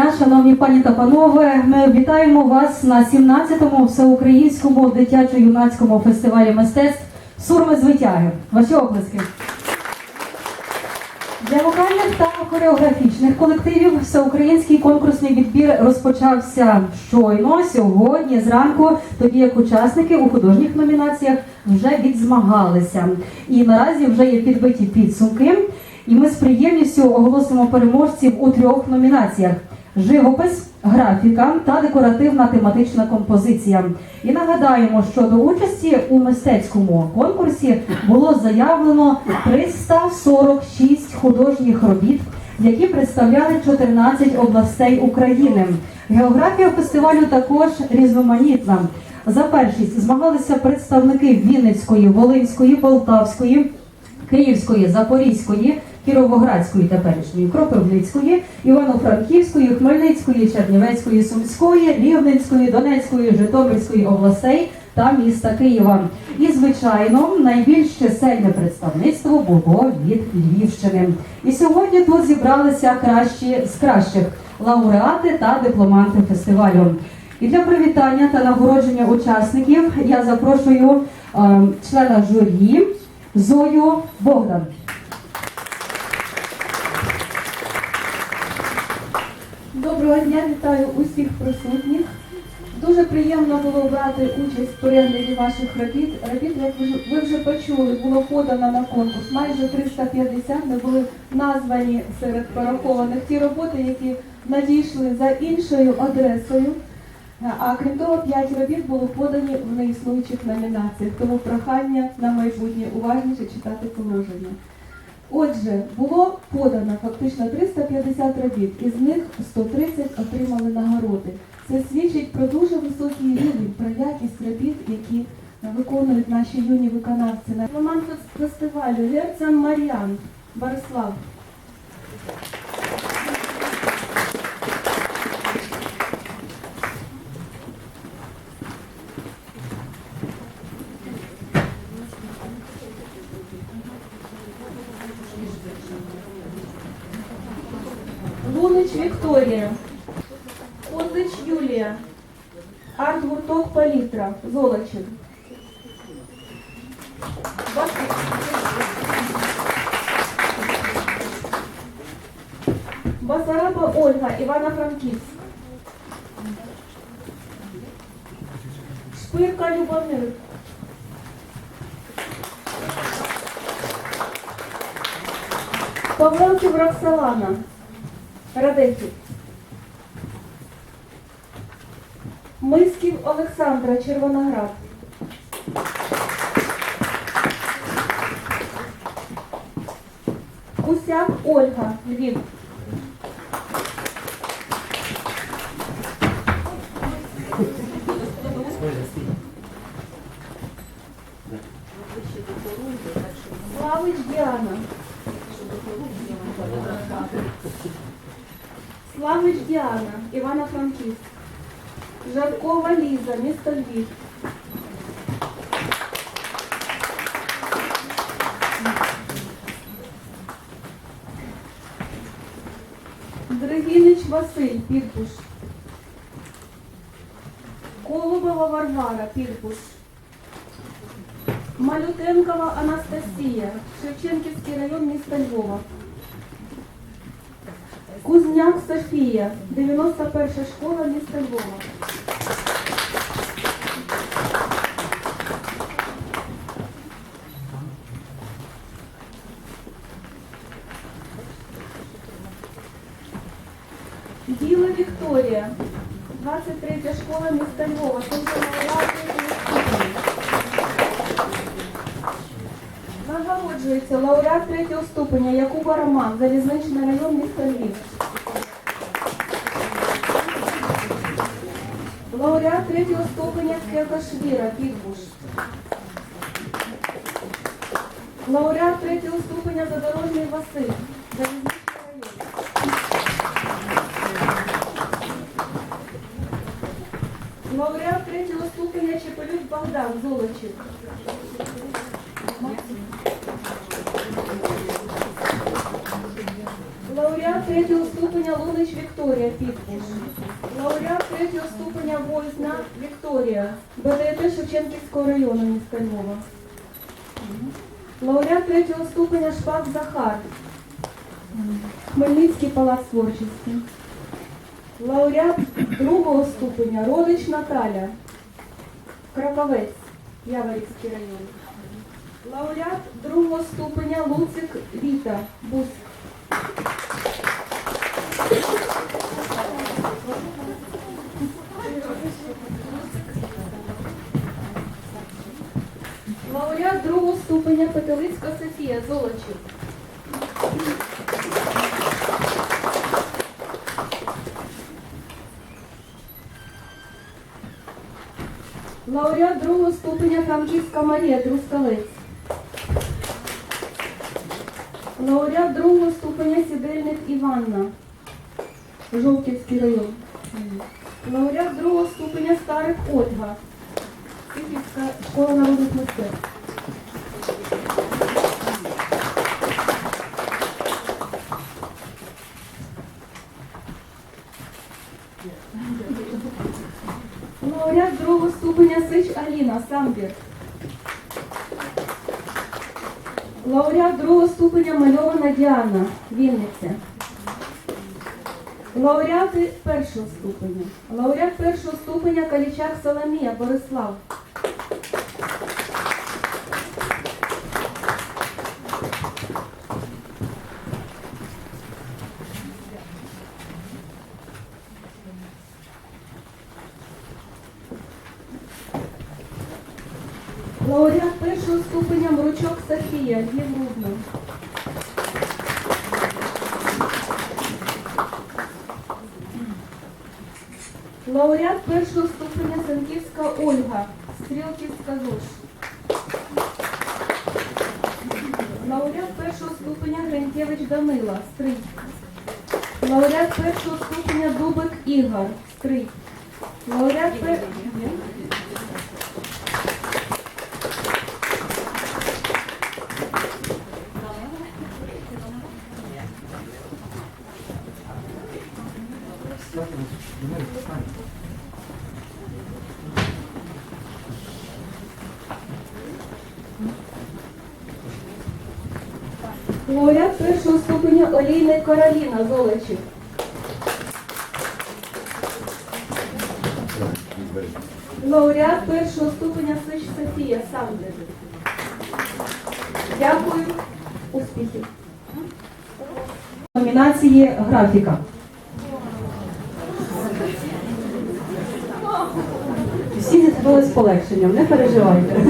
дня, шановні пані та панове. Ми вітаємо вас на 17-му всеукраїнському дитячо-юнацькому фестивалі мистецтв Сурми з витяги. Ваші оплески. Для вокальних та хореографічних колективів всеукраїнський конкурсний відбір розпочався щойно сьогодні зранку, тоді як учасники у художніх номінаціях вже відзмагалися. І наразі вже є підбиті підсумки. І ми з приємністю оголосимо переможців у трьох номінаціях: живопис, графіка та декоративна тематична композиція. І нагадаємо, що до участі у мистецькому конкурсі було заявлено 346 художніх робіт, які представляли 14 областей України. Географія фестивалю також різноманітна. За першість змагалися представники Вінницької, Волинської, Полтавської. Київської, Запорізької, Кіровоградської теперішньої, Кропивницької, Івано-Франківської, Хмельницької, Чернівецької, Сумської, Рівненської, Донецької, Житомирської областей та міста Києва. І, звичайно, найбільш чисельне представництво було від Львівщини. І сьогодні тут зібралися кращі з кращих лауреати та дипломанти фестивалю. І для привітання та нагородження учасників я запрошую е, члена журі Зою Богдан. Доброго дня, вітаю усіх присутніх. Дуже приємно було брати участь в перегляді ваших робіт. Робіт, як ви вже почули, було подано на конкурс. Майже 350 не були названі серед порахованих ті роботи, які надійшли за іншою адресою. А крім того, 5 робіт було подані в неіснуючих номінаціях. Тому прохання на майбутнє уважніше читати положення. Отже, було подано фактично 350 робіт, із них 130 отримали нагороди. Це свідчить про дуже високий рівень, про якість робіт, які виконують наші юні виконавці. На Роман фестивалю Герцен Мар'ян Борислав. Мисків Олександра, Червоноград. Кусяк Ольга, Львів. Славич Діана. Славич Діана, Івано-Франківськ. Місто Львів. Драгінич Василь, Пірпуш. Колубова Варвара, Пірпуш. Малютенкова Анастасія, Шевченківський район міста Львова. Кузняк Софія, 91 школа міста Львова. Вікторія, 23 школа міста Львова. Нагороджується лауреат третього ступеня Якуба Роман, залізничний район міста Львів. Лауреат третього ступеня Кекашвіра, Підбуш. Лауреат третього ступеня Задорожний Василь, залізничний район. Лауреат третього ступеня Чепелюк Богдан Золочів. Лауреат третього ступеня Лунич Вікторія Підпуш. Лауреат третього ступеня Возна Вікторія, БДТ Шевченківського району міста Львова. Лауреат третього ступеня Шпак Захар. Хмельницький палац творчості. Лауреат другого ступеня Родич Наталя. Краковець, Яворівський район. Лауреат другого ступеня Луцик Віта, Буськ. Лауреат другого ступеня Петелицька Софія Золочів. Лауреат другого ступеня Франківська Марія Трускалець. Лауреат другого ступеня Сідельник Іванна. Жовківський район. Лауреат другого ступеня Старих Ольга. Київська школа народних мистецтв. Лауреат другого ступеня Сич Аліна Самбір. Лауреат другого ступеня Мальована Діана Вінниця. Лауреати першого ступеня. Лауреат першого ступеня Калічак Соломія Борислав. Лауреат першого ступеня Мручок Софія Львів Лауреат першого ступеня Санківська Ольга, Стрілківська ЗОЖ. Лауреат першого ступеня Гринкевич Данила, Стрий. Лауреат першого ступеня Дубик Ігор, Стрий. Лауреат пер... Лауреат першого ступеня Олійник Кароліна Золочів. Лауреат першого ступеня Сич Софія Сандер. Дякую. Успіхів. Номінації графіка. Всі зіткнули з полегшенням, не переживайте.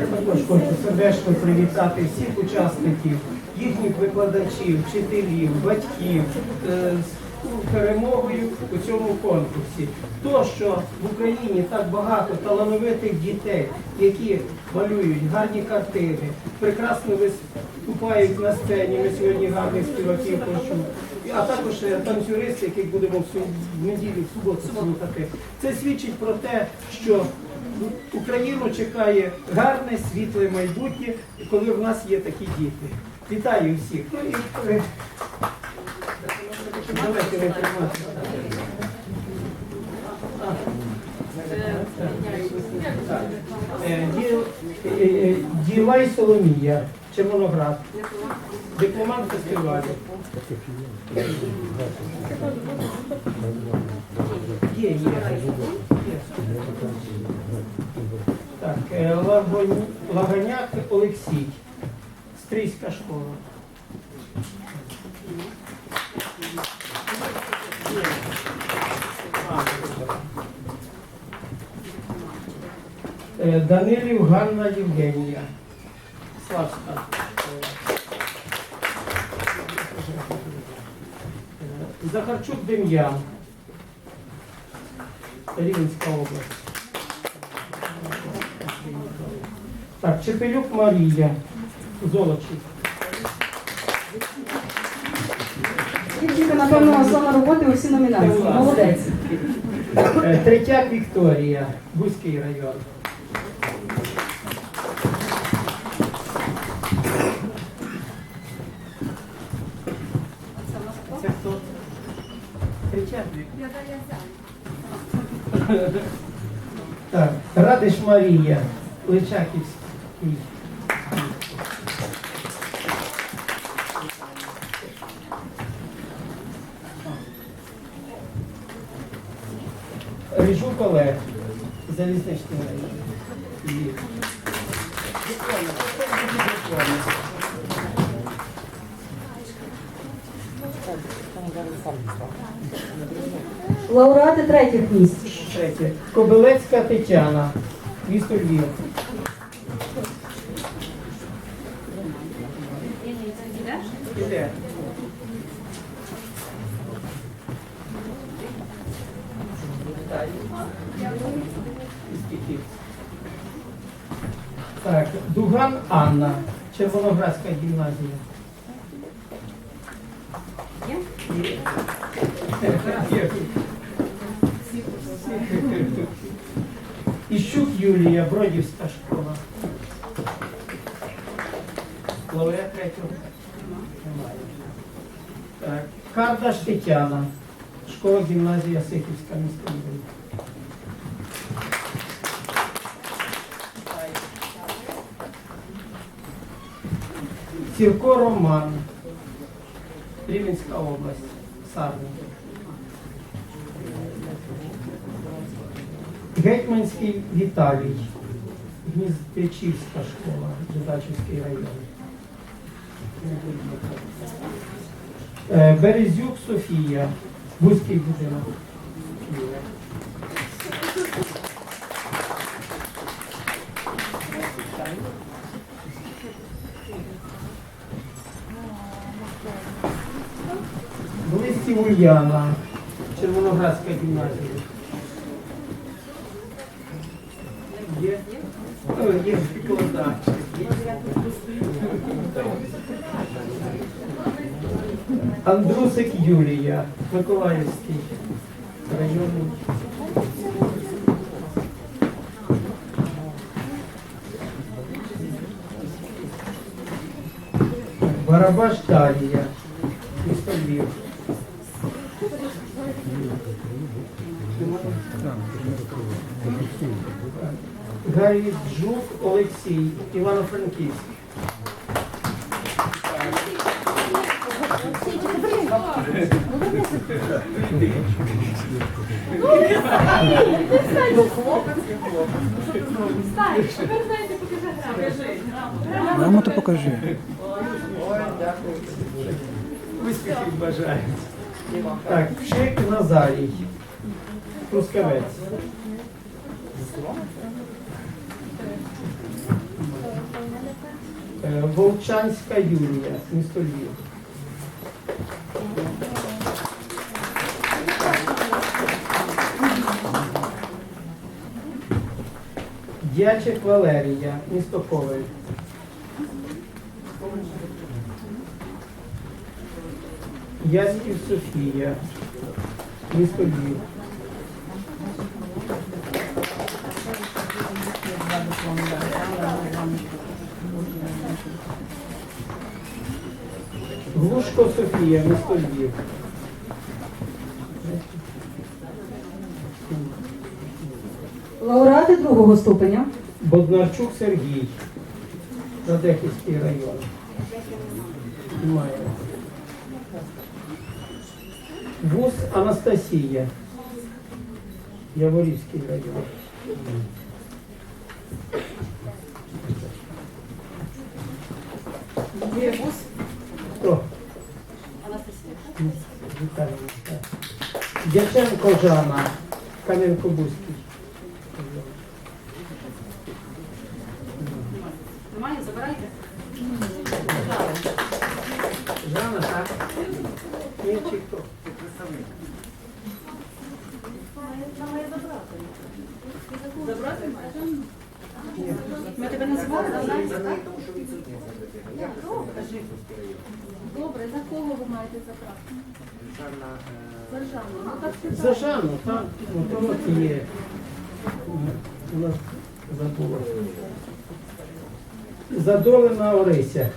Я також хочу сердечно привітати всіх учасників, їхніх викладачів, вчителів, батьків е, з перемогою у цьому конкурсі. То, що в Україні так багато талановитих дітей, які малюють гарні картини, прекрасно виступають на сцені. Ми сьогодні гарних співаків почули. А також е, танцюристи, яких будемо в неділю, в суботу слухати. Це свідчить про те, що Україну чекає гарне, світле майбутнє, коли в нас є такі діти. Вітаю всіх. Ну і е, давайте не тримати. А. Так. Е, Ді- Ділай Соломія, Червоноград, дипломант фестивалю. Є, є. Лаганяк Олексій, Стрийська школа. Е, Данилів Ганна Євгенія. Славська. Е, Захарчук Дем'ян. Рівненська область. Чепелюк Марія Золочі. Дівчинка, напевно, основа роботи усі номінації. Молодець. Е, Третяк Вікторія, Бузький район. Це хто? Так, Радиш Марія, Личаківська. Ріжук Олег, залізничний район. Лауреати третіх місць. Кобилецька Тетяна, місто Львів. Так, Дуган Анна, Червоноградська гімназія. Іщук Юлія, Бродівська школа. Лауреат третього? Немає. Так. Кардаш Тетяна, школа гімназія Сихівська міста Львів. Сірко Роман, Рівненська область, Сарни. Гетьманський Віталій, Гніздечівська школа, Жидачівський район. Е, Березюк Софія, Бузький будинок. Листі Ульяна, Червоноградська гімназія. Андрусик Юлія, Миколаївський районний. Барабаш Дарія, місто Львів. Гайджук Олексій, Івано-Франківськ. Мама, то покажи. Успіхів бажаю. Так, Пшик Назарій. Трускавець. Е, Волчанська Юлія, місто Львів. Дячик Валерія, місто Ковель. Яськів Софія, місто Львів. Глушко Софія, місто Львів. Лауреати другого ступеня. Боднарчук Сергій, Радехівський район. Немає. Вуз Анастасія, Яворівський район. Хто? Анастасія. Дяченко Жана, Кам'янко-Бузький. Немає, забирайте. Жана, так? Чи хто? Забрати Ми тебе називали, так? Добре, за кого ви маєте заправку? Державну. Е, ну За питаю. Жанну, там ну, мотор є. У нас забула. Задолина Орися.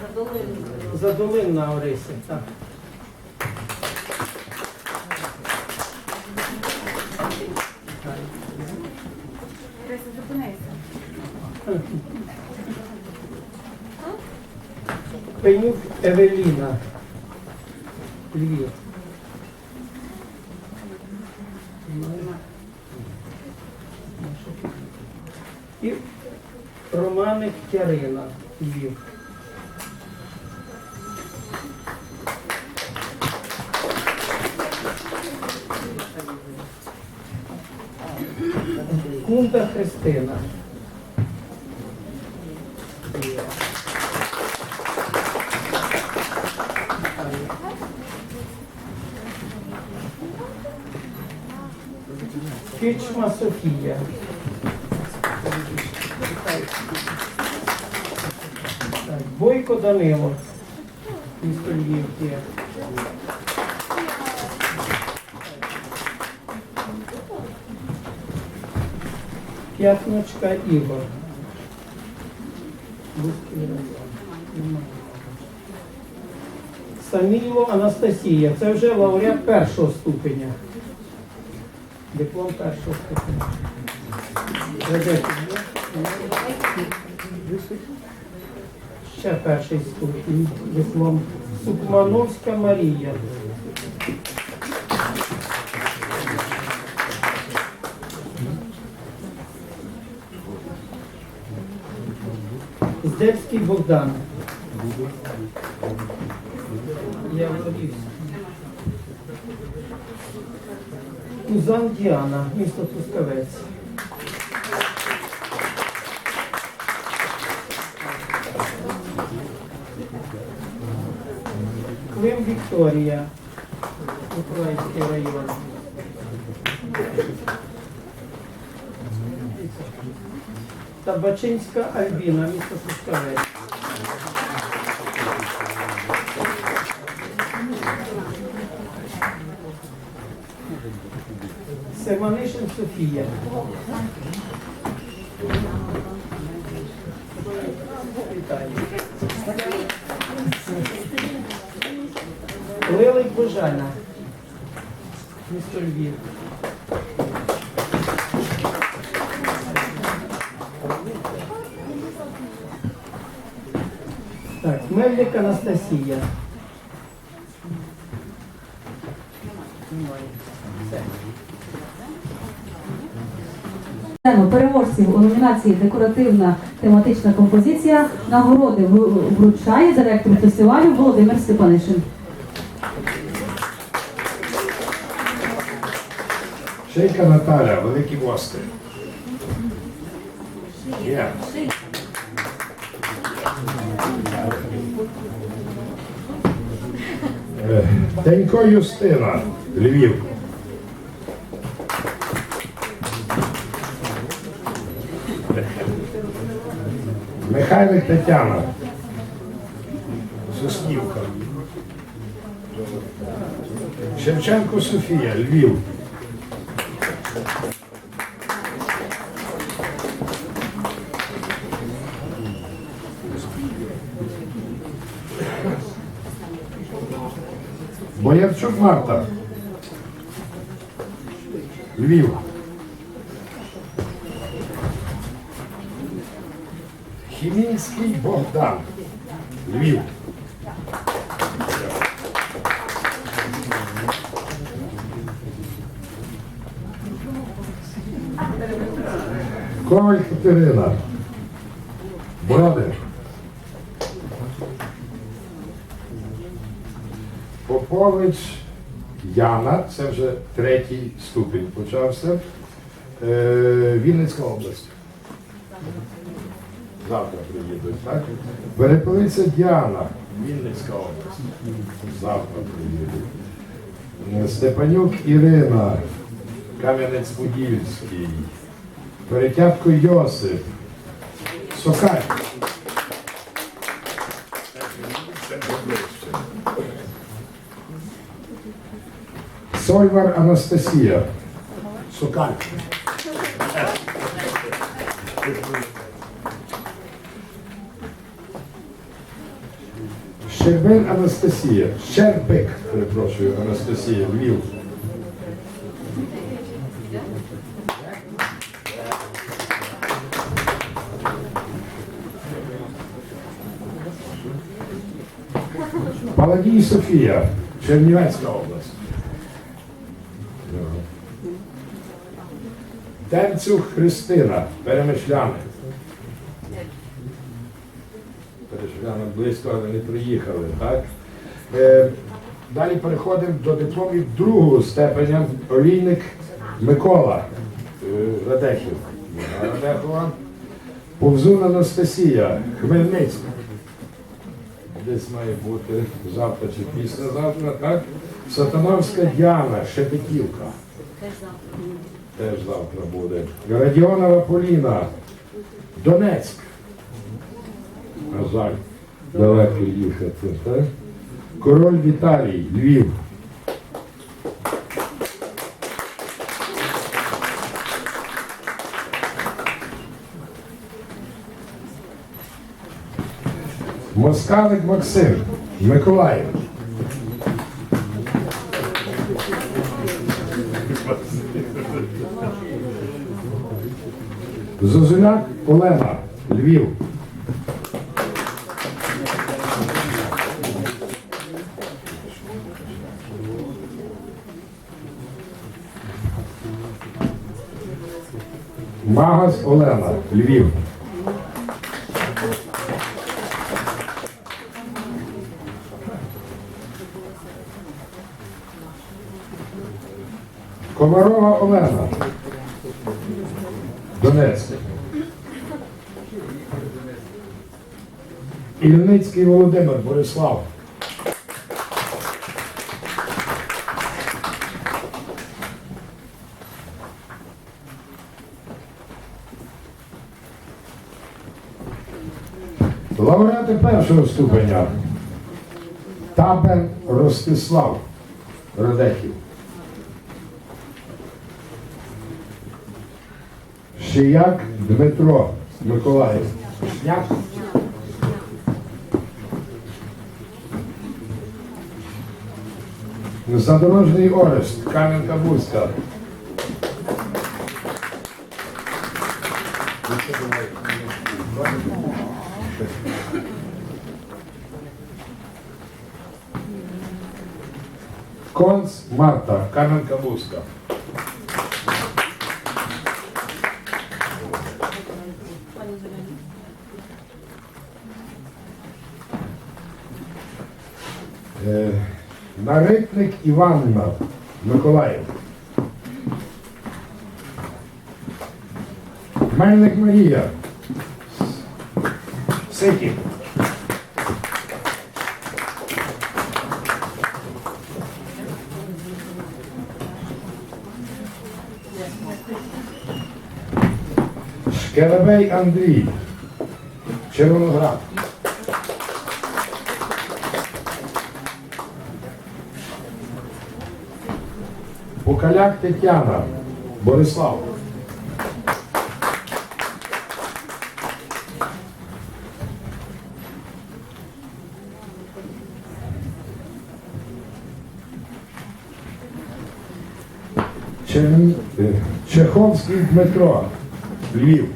За долину. Задолинна Орися, так. Тереса. Пенюк Евеліна. Львів. І Романик Ярина. Львів. Кунта Христина. Кичма Софія. Так, Бойко Данило. Місто Львів є. П'ятночка Ігор. Саміло Анастасія. Це вже лауреат першого ступеня. Диплом першого ступеня. Ще перший ступінь. Диплом. Сукмановська Марія. Здебський Богдан. Я владівся. Кузан Діана, місто Трускавець. Клим Вікторія, Миколаївський район. Табачинська Альбіна, місто Трускавець. Семанишин Софія. Вітаю. Лилик Божана. Місто Львів. Так, Мельник Анастасія. Переможців у номінації Декоративна тематична композиція нагороди вручає директор фестивалю Володимир Степанишин. Шейка Наталя, великі мости. Є. Е, Денько Юстина, Львів. Михайлик Тетяна. Соснівка. Шевченко Софія, Львів. Боярчук Марта. Львів. Хімінський Богдан. Львів. Коваль Катерина. Бродер. Попович Яна, це вже третій ступінь почався. Е, Вінницька область. Завтра приїдуть, так? Перепелиця Діана, Вінницька область. Завтра приїдуть. Е, Степанюк Ірина, Кам'янець-Подільський. Перетятко Йосип. Сокаль. Сойвар Анастасія. Сокаль. Щербин Анастасія. Щербик, перепрошую, Анастасія, Львів. Паладій Софія, Чернівецька область. Темцюх Христина, Перемишляни. Перемишляни близько, але не приїхали, так? Е, далі переходимо до дипломів другого степеня. Олійник Микола е, Радехів. Радехова. Повзун Анастасія, Хмельницька. Десь має бути завтра чи післязавтра, так? Сатановська Діана, Шепетівка. Теж завтра буде. Радіонова Поліна, Донецьк. На жаль, далеко їхати, так? Король Віталій, Львів. Москалик Максим, Миколаїв. Зозуляк Олена, Львів. Магас Олена, Львів. Комарова Олена. Донецьк. Ільницький Володимир Борислав. Лауреати першого ступеня. Табен Ростислав Радехів. Шияк Дмитро Миколаїв. Шняк. Задорожний Орест, Кам'янка Бузька. Конц Марта, Кам'янка Бузька. Е, Наритник Іванна Миколаїв. Мельник Марія. Сиків. Шкеребей Андрій. Червоноград. Покаляк Тетяна, Борислав. Чен- е, Чеховський Дмитро, Львів.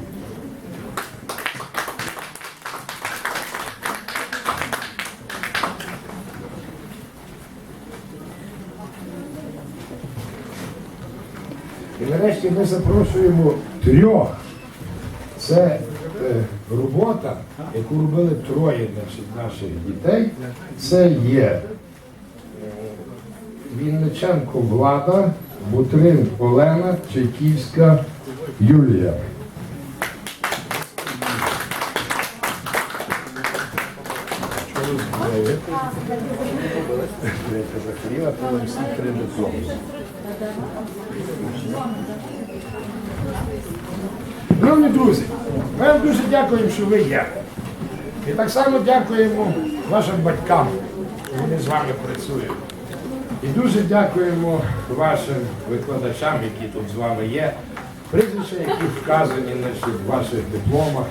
І нарешті ми запрошуємо трьох. Це е, робота, яку робили троє наших, наших дітей. Це є е, Вінниченко Влада, Бутрин Олена, Чайківська Юлія. Шановні друзі, ми вам дуже дякуємо, що ви є. І так само дякуємо вашим батькам, що вони з вами працюють. І дуже дякуємо вашим викладачам, які тут з вами є, прізвища, які вказані в ваших дипломах.